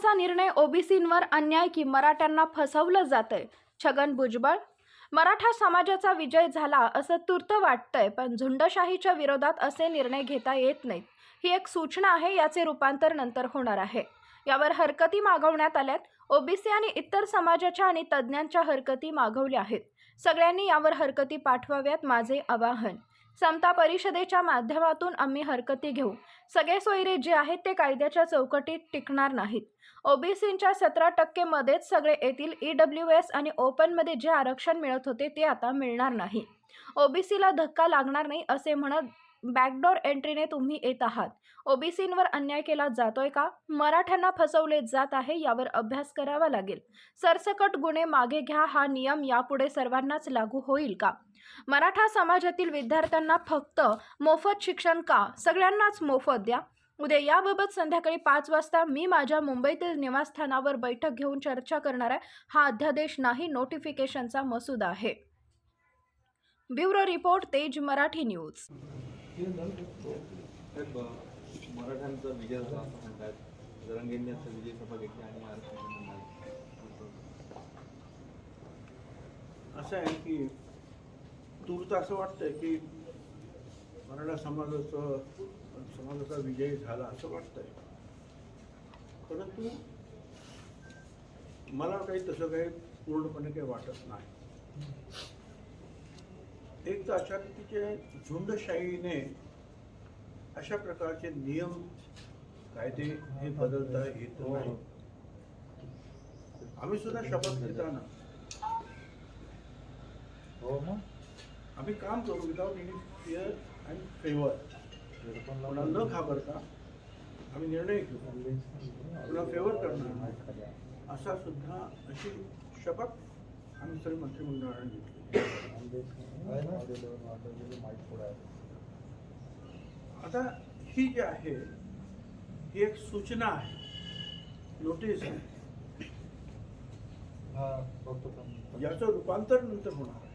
आरक्षणाचा निर्णय ओबीसींवर अन्याय की मराठ्यांना फसवलं जातंय? छगन भुजबळ मराठा समाजाचा विजय झाला असं तूर्त वाटतंय पण झुंडशाहीच्या विरोधात असे निर्णय घेता येत नाहीत. ही एक सूचना आहे याचे रूपांतर नंतर होणार आहे. यावर हरकती मागवण्यात आल्यात. ओबीसी आणि इतर समाजाच्या आणि तज्ज्ञांच्या हरकती मागवल्या आहेत. सगळ्यांनी यावर हरकती पाठवाव्यात माझे आवाहन. समता परिषदेच्या माध्यमातून आम्ही हरकती घेऊ. सगळे सोयरे जे आहेत ते कायद्याच्या चौकटीत टिकणार नाहीत. ओबीसींच्या सतरा टक्के मध्येच सगळे येतील. ई डब्ल्यू एस आणि ओपनमध्ये जे आरक्षण मिळत होते ते आता मिळणार नाही. ओबीसीला धक्का लागणार नाही असे म्हणत बॅकडोर एंट्रीने तुम्ही येत आहात. ओबीसींवर अन्याय केला जातोय का? मराठ्यांना फसवले जात आहे यावर अभ्यास करावा लागेल. सरसकट गुन्हे मागे घ्या हा नियम यापुढे सर्वांनाच लागू होईल का? मराठा समाजातील विद्यार्थ्यांना फक्त मोफत शिक्षण का? सगळ्यांनाच मोफत द्या. उद्या याबाबत संध्याकाळी पाच वाजता मी माझ्या मुंबईतील निवासस्थानावर बैठक घेऊन चर्चा करणार आहे. हा अध्यादेश नाही नोटिफिकेशनचा मसुदा आहे. ब्युरो रिपोर्ट तेज मराठी न्यूज. साहेब, मराठ्यांचा विजय झाला असं म्हणतात जरंगेंनी असं विजय सभा घेतली आणि आरक्षण असं आहे की तूर्त असं वाटतंय की मराठा समाजाचं समाजाचा विजय झाला असं वाटतंय. परंतु मला काही तसं काही पूर्णपणे काही वाटत नाही. एक तर अशा रीतीचे झुंडशाहीने अशा प्रकारचे नियम कायदे हे बदलता येत नाही. आम्ही सुद्धा शपथ घेताना. हो आम्ही काम करू without any fear and favour कोणाला न घाबरता आम्ही निर्णय घेऊ. कोणाला फेवर करणार नाही. असा सुद्धा अशी शपथ आम्ही सर्व मंत्रिमंडळाने घेतली. आता ही जी आहे ही एक सूचना आहे नोटीस आहे. याचं रूपांतर नंतर होणार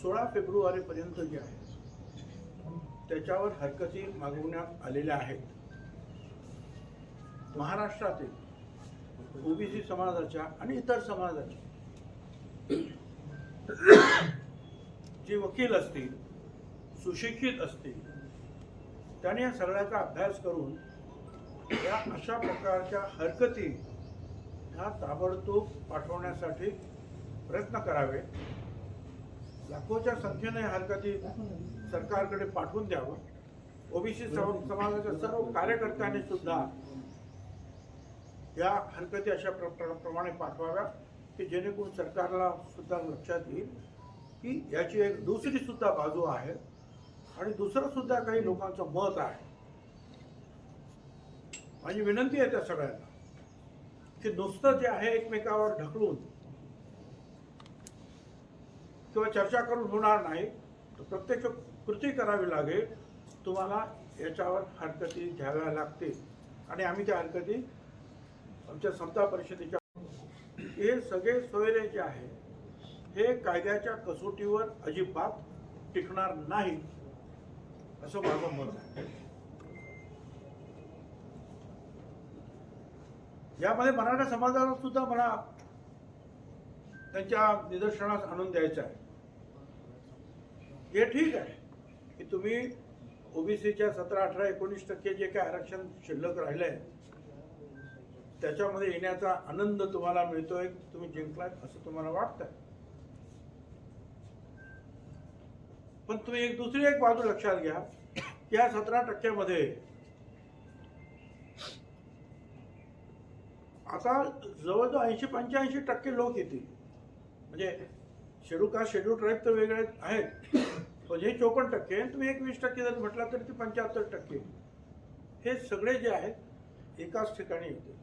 सोळा फेब्रुवारीपर्यंत जे आहे त्याच्यावर हरकती मागवण्यात आलेल्या आहेत. महाराष्ट्रातील ओबीसी समाजाच्या आणि इतर समाजाच्या जे वकील असतील सुशिक्षित असतील त्याने या सगळ्याचा अभ्यास करून या अशा प्रकारच्या हरकती ह्या ताबडतोब पाठवण्यासाठी प्रयत्न करावे. लाखोच्या संख्येने हरकती सरकारकडे पाठवून द्यावं. ओबीसी समाजाच्या सर्व कार्यकर्त्यांनी सुद्धा या हरकती अशा प्रमाणे पाठवाव्या की जेणेकरून सरकारला सुद्धा लक्षात येईल की याची एक दुसरी सुद्धा बाजू आहे आणि दुसरं सुद्धा काही लोकांचं मत आहे. माझी विनंती आहे त्या सगळ्यांना की नुसतं जे आहे एकमेकावर ढकलून किंवा चर्चा करून होणार नाही तर प्रत्यक्ष कृती करावी लागेल. तुम्हाला याच्यावर हरकती घ्याव्या लागतील. आणि आम्ही त्या हरकती आमच्या समता परिषदेच्या हे सगळे सोयरे जे आहे. हे कायद्याच्या कसोटीवर अजिबात टिकणार नाही असं माझं मत आहे. यामध्ये मराठा समाजाला सुद्धा मला त्यांच्या निदर्शनास आणून द्यायचं आहे. हे ठीक आहे की तुम्ही ओबीसीच्या सतरा अठरा एकोणीस टक्के जे काय आरक्षण शिल्लक राहिलंय त्याच्यामध्ये येण्याचा आनंद तुम्हाला मिळतोय तुम्ही जिंकलाय असं तुम्हाला वाटतंय. पण तुम्ही एक दुसरी एक बाजू लक्षात घ्या की या सतरा टक्क्यामध्ये आता जवळजवळ ऐंशी पंच्याऐंशी टक्के लोक येतील. म्हणजे शेड्यूल कास्ट शेड्यूल ट्राईब तर वेगळे आहेत पण हे चोपन्न टक्के आणि तुम्ही एक वीस टक्के जर म्हटला तरी ते पंच्याहत्तर टक्के. हे सगळे जे आहेत एकाच ठिकाणी येते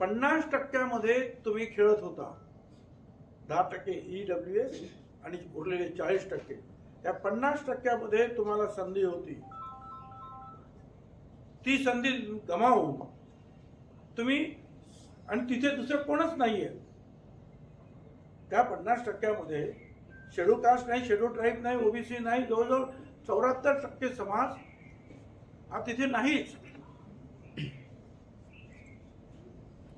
पन्नास टक्क्यामध्ये तुम्ही खेळत होता. दहा टक्के ई डब्ल्यू एस आणि उरलेले चाळीस टक्के. या पन्नास टक्क्यामध्ये तुम्हाला संधी होती. ती संधी गमावून तुम्ही आणि तिथे दुसरं कोणच नाही आहे त्या पन्नास टक्क्यामध्ये शेड्यू कास्ट नाही शेड्यू ट्राईब नाही ओबीसी नाही जवळजवळ चौऱ्याहत्तर टक्के समाज हा तिथे नाहीच.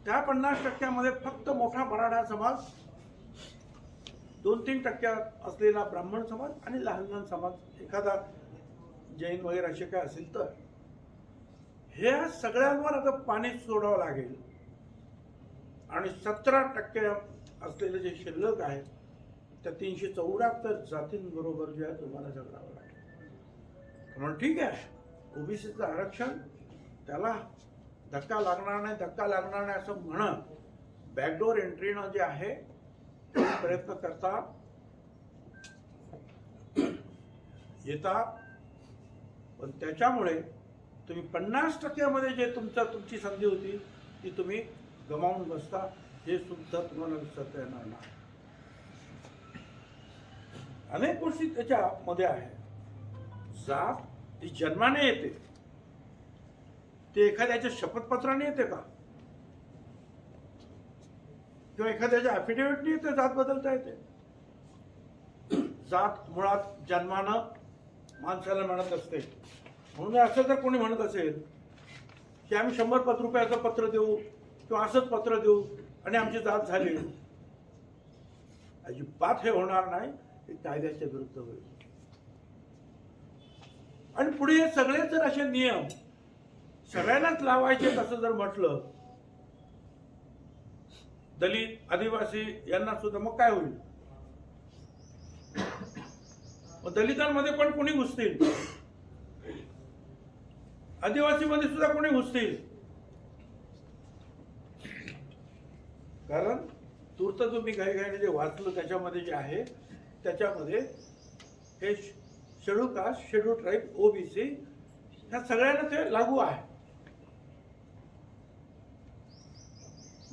त्या पन्नास टक्क्यामध्ये फक्त मोठा मराठा समाज दोन तीन टक्क्यात असलेला ब्राह्मण समाज आणि लहान लहान समाज एखादा जैन वगैरे असे काय असेल तर. ह्या सगळ्यांवर आता पाणी सोडावं लागेल. आणि सतरा टक्के असलेले जे शिल्लक आहे त्या तीनशे चौऱ्याहत्तर जातींबरोबर जे आहे तुम्हाला झगडावं लागेल. म्हणून ठीक आहे. ओबीसीचं आरक्षण त्याला धक्का लागणार नाही धक्का लागणार नाही असं म्हणत बॅकडोर एंट्रीनं जे आहे प्रयत्न करता येतात पण त्याच्यामुळे तुम्ही पन्नास टक्क्यामध्ये जे तुमचं तुमची संधी होती ती तुम्ही गमावून बसता हे सुद्धा तुम्हाला विसरता येणार नाही. अनेक गोष्टी त्याच्यामध्ये आहे जात ती जन्माने येते. ते एखाद्याच्या शपथपत्राने येते का? किंवा एखाद्याच्या अफिडेव्हिटने येते जात बदलता येते. जात मुळात जन्मानं माणसाला म्हणत असते. म्हणून असं जर कोणी म्हणत असेल की आम्ही शंभर पत रुपयाचं पत्र देऊ किंवा असंच पत्र देऊ आणि आमची जात झाली अजिबात हे होणार नाही हे कायद्याच्या विरुद्ध होईल. आणि पुढे हे सगळे जर असे नियम सगळ्यांनाच लावायचे असं जर म्हटलं दलित आदिवासी यांना सुद्धा मग काय होईल? मग दलितांमध्ये पण कोणी घुसतील? आदिवासीमध्ये सुद्धा कोणी घुसतील? कारण तूर्त तुम्ही काही काही जे वाचलं त्याच्यामध्ये जे आहे त्याच्यामध्ये हे schedule caste schedule tribe OBC ह्या सगळ्यांना ते लागू आहे.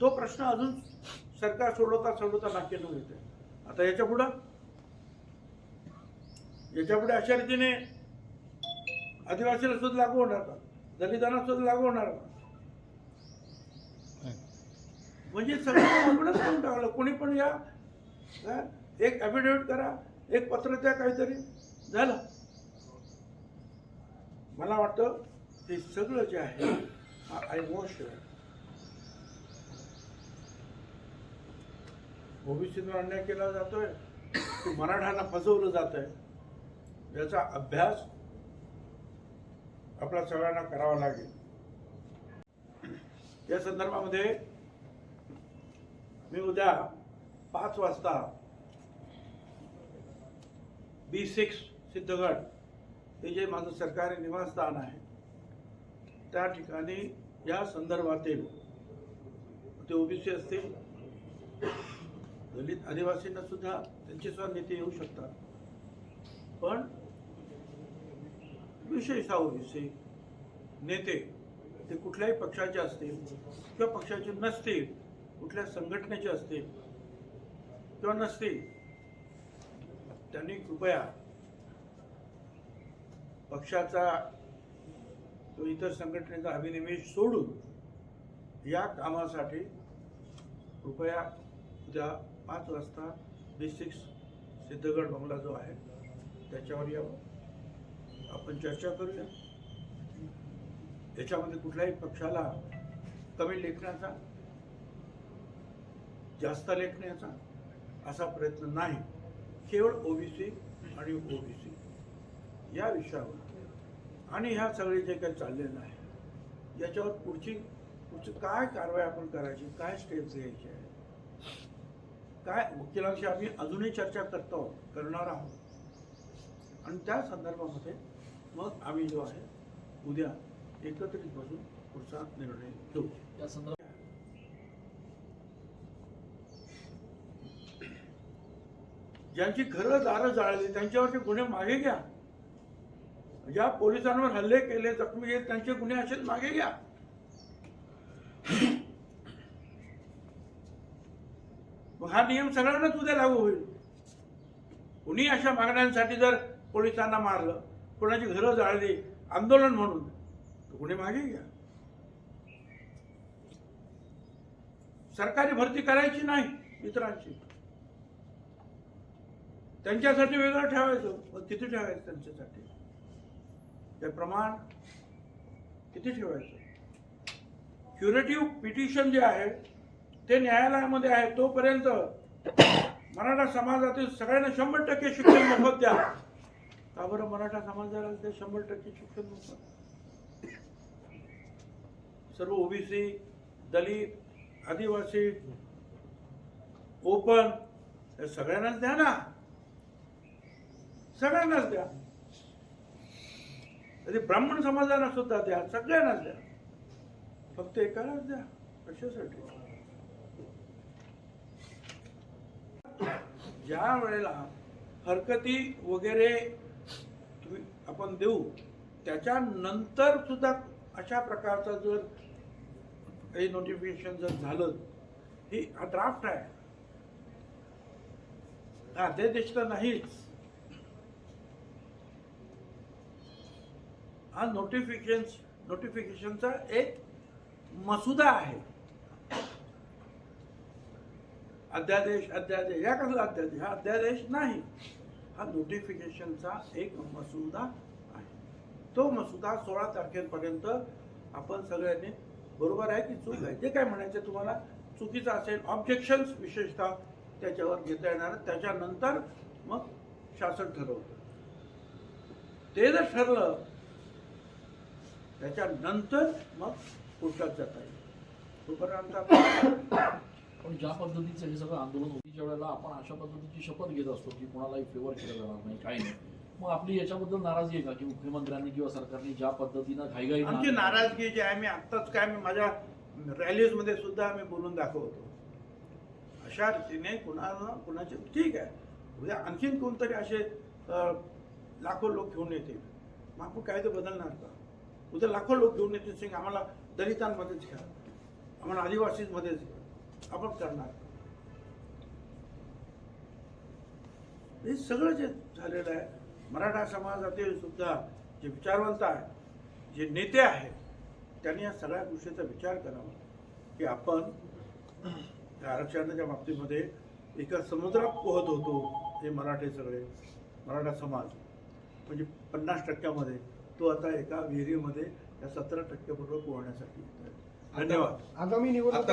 तो प्रश्न अजून सरकार सोडवता सोडवता नाकेलो आहे आता याच्या पुढं? याच्यापुढे अशा रीतीने आदिवासीला सुद्धा लागू होणार का? दलितांना सुद्धा लागू होणार का? म्हणजे सगळं उघडच करून टाकलं. कोणी पण या एक ॲफिडेव्हिट करा एक पत्र द्या काहीतरी. झालं. मला वाटतं हे सगळं जे आहे आय वॉश ओबीसीवर अन्याय केला जातोय की मराठ्यांना फसवलं जात आहे याचा अभ्यास आपल्या सगळ्यांना करावा लागेल. या संदर्भामध्ये मी उद्या पाच वाजता बी सिक्स सिद्धगड हे जे माझं सरकारी निवासस्थान आहे त्या ठिकाणी या संदर्भातील ते ओबीसी असतील दलित आदिवासींना सुद्धा त्यांचे सुद्धा नेते येऊ शकतात. पण विशेषतः ओबीसी नेते ते कुठल्याही पक्षाचे असतील किंवा पक्षाचे नसतील कुठल्या संघटनेचे असतील किंवा नसतील त्यांनी कृपया पक्षाचा किंवा इतर संघटनेचा अभिनिवेश सोडून या कामासाठी कृपया उद्या पाच वाजता बी सिक्स सिद्धगड बंगला जो आहे त्याच्यावर यावं. आपण चर्चा करूया. याच्यामध्ये कुठल्याही पक्षाला कमी लेखण्याचा जास्त लेखण्याचा असा प्रयत्न नाही. केवळ ओबीसी आणि ओबीसी या विषयावर. आणि ह्या सगळे जे काही चाललेलं आहे याच्यावर पुढची पुढची काय कारवाई आपण करायची काय स्टेप्स घ्यायची आहे काय वकिलांशी आम्ही अजूनही चर्चा करतो करणार आहोत. आणि त्या संदर्भामध्ये मग आम्ही जो आहे उद्या एकत्रित बसून पुढचा निर्णय घेऊ. या संदर्भात ज्यांची घरं दारं जाळली त्यांच्यावरचे गुन्हे मागे घ्या. ज्या पोलिसांवर हल्ले केले जखमी केले त्यांचे गुन्हे असेच मागे घ्या. मग हा नियम सगळ्यांनाच उद्या लागू होईल. कुणी अशा मागण्यांसाठी जर पोलिसांना मारलं कोणाची घरं जाळली आंदोलन म्हणून तर मागे घ्या. सरकारी भरती करायची नाही इतरांची त्यांच्यासाठी वेगळं ठेवायचं मग किती ठेवायचं त्यांच्यासाठी? ते प्रमाण किती ठेवायचं? क्युरेटिव्ह पिटिशन जे आहे ते न्यायालयामध्ये आहे तोपर्यंत मराठा समाजातील सगळ्यांना शंभर टक्के शिक्षण मोफत द्या. का बरं मराठा समाजाला ते शंभर टक्के शिक्षण मोफत? सर्व ओबीसी दलित आदिवासी ओपन हे सगळ्यांनाच द्या ना. सगळ्यांनाच द्या. कधी ब्राह्मण समाजाला सुद्धा द्या सगळ्यांनाच द्या. फक्त एकालाच द्या कशासाठी? ज्या वेळेला हरकती वगैरे तुम्ही आपण देऊ त्याच्यानंतर सुद्धा अशा प्रकारचा जर काही नोटिफिकेशन जर झालं ही हा ड्राफ्ट आहे. अध्यादेश तर नाहीच. हा नोटिफिकेशन नोटिफिकेशनचा एक मसुदा आहे. अध्यादेश अध्यादेश. या कसला अध्यादेश? हा अध्यादेश नाही. हा नोटिफिकेशनचा एक मसुदा आहे. तो मसुदा सोळा तारखेपर्यंत आपण सगळ्यांनी बरोबर आहे की चूक आहे? जे काय म्हणायचं तुम्हाला चुकीचं असेल ऑब्जेक्शन्स विशेषतः त्याच्यावर घेता येणार. त्याच्यानंतर मग शासन ठरवतं. ते जर ठरलं त्याच्यानंतर मग पुढच्यात जाता येईल. तोपर्यंत पण ज्या पद्धतीचं हे सगळं आंदोलन होतीच्या वेळेला आपण अशा पद्धतीची शपथ घेत असतो की कोणालाही फेवर केलं जाणार नाही काही नाही मग आपली याच्याबद्दल नाराजी आहे का? की मुख्यमंत्र्यांनी किंवा सरकारने ज्या पद्धतीनं घाईघाई आमची नाराजगी जी आहे मी आत्ताच काय मी माझ्या रॅलीजमध्ये सुद्धा मी बोलून दाखवतो. अशा रीतीने कुणाला कुणाचे ठीक आहे. उद्या आणखीन कोणतरी असे लाखो लोक घेऊन येतील. मग आपण कायदे बदलणार का? उद्या लाखो लोक घेऊन येतील सिंग आम्हाला दलितांमध्येच घ्या. आम्हाला आदिवासीमध्येच घ्या. आपण करणार. हे सगळं जे झालेलं आहे मराठा समाजातील सुद्धा जे विचारवंत आहे जे नेते आहेत त्यांनी या सगळ्या गोष्टीचा विचार करावा की आपण त्या आरक्षणाच्या बाबतीमध्ये एका समुद्रात पोहत होतो हे मराठे सगळे मराठा समाज. म्हणजे पन्नास टक्क्यामध्ये तो आता एका विहिरीमध्ये या सतरा टक्क्याबरोबर पोहण्यासाठी. धन्यवाद. आगामी निवडणूक